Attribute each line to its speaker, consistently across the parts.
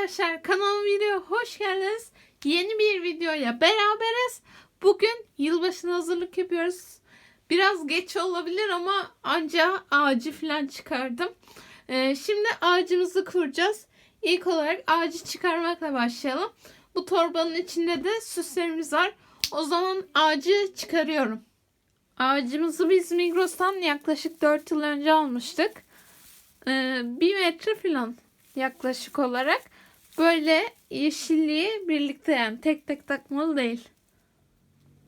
Speaker 1: Arkadaşlar kanalıma video hoş geldiniz. Yeni bir videoya beraberiz. Bugün yılbaşına hazırlık yapıyoruz. Biraz geç olabilir ama anca ağacı falan çıkardım. Ee, şimdi ağacımızı kuracağız. İlk olarak ağacı çıkarmakla başlayalım. Bu torbanın içinde de süslerimiz var. O zaman ağacı çıkarıyorum. Ağacımızı biz Migros'tan yaklaşık 4 yıl önce almıştık. Ee, bir metre falan yaklaşık olarak böyle yeşilliği birlikte yani tek tek takmalı değil.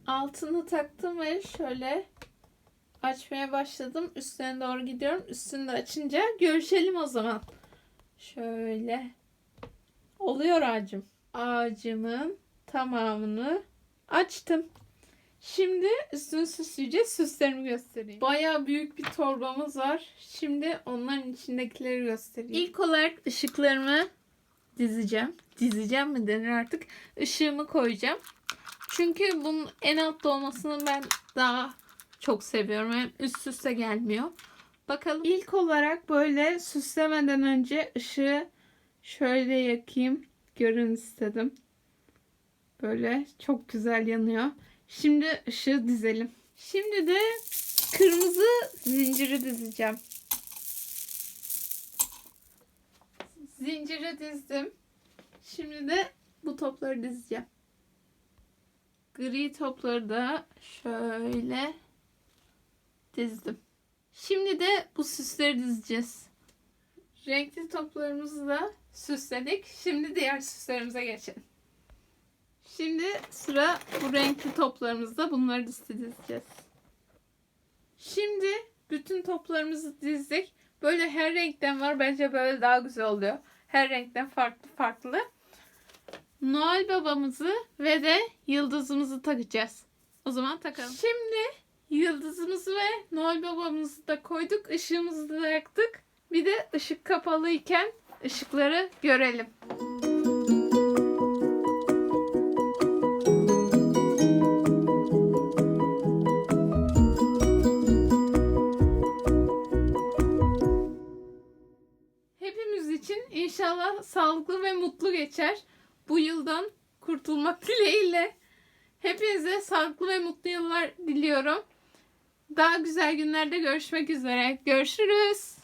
Speaker 1: Altını taktım ve şöyle açmaya başladım. Üstüne doğru gidiyorum. Üstünü de açınca görüşelim o zaman. Şöyle. Oluyor ağacım. Ağacımın tamamını açtım. Şimdi üstünü süsleyeceğiz. Süslerimi göstereyim. Bayağı büyük bir torbamız var. Şimdi onların içindekileri göstereyim. İlk olarak ışıklarımı dizeceğim. Dizeceğim mi denir artık. Işığımı koyacağım. Çünkü bunun en altta olmasını ben daha çok seviyorum. Hem üst üste gelmiyor. Bakalım. İlk olarak böyle süslemeden önce ışığı şöyle yakayım. Görün istedim. Böyle çok güzel yanıyor. Şimdi ışığı dizelim. Şimdi de kırmızı zinciri dizeceğim. Zinciri dizdim. Şimdi de bu topları dizeceğim. Gri topları da şöyle dizdim. Şimdi de bu süsleri dizeceğiz. Renkli toplarımızı da süsledik. Şimdi diğer süslerimize geçelim. Şimdi sıra bu renkli toplarımızda bunları dizeceğiz. Şimdi bütün toplarımızı dizdik. Böyle her renkten var. Bence böyle daha güzel oluyor. Her renkten farklı farklı. Noel babamızı ve de yıldızımızı takacağız. O zaman takalım. Şimdi yıldızımızı ve Noel babamızı da koyduk. Işığımızı da yaktık. Bir de ışık kapalıyken ışıkları görelim. İçin inşallah sağlıklı ve mutlu geçer. Bu yıldan kurtulmak dileğiyle. Hepinize sağlıklı ve mutlu yıllar diliyorum. Daha güzel günlerde görüşmek üzere. Görüşürüz.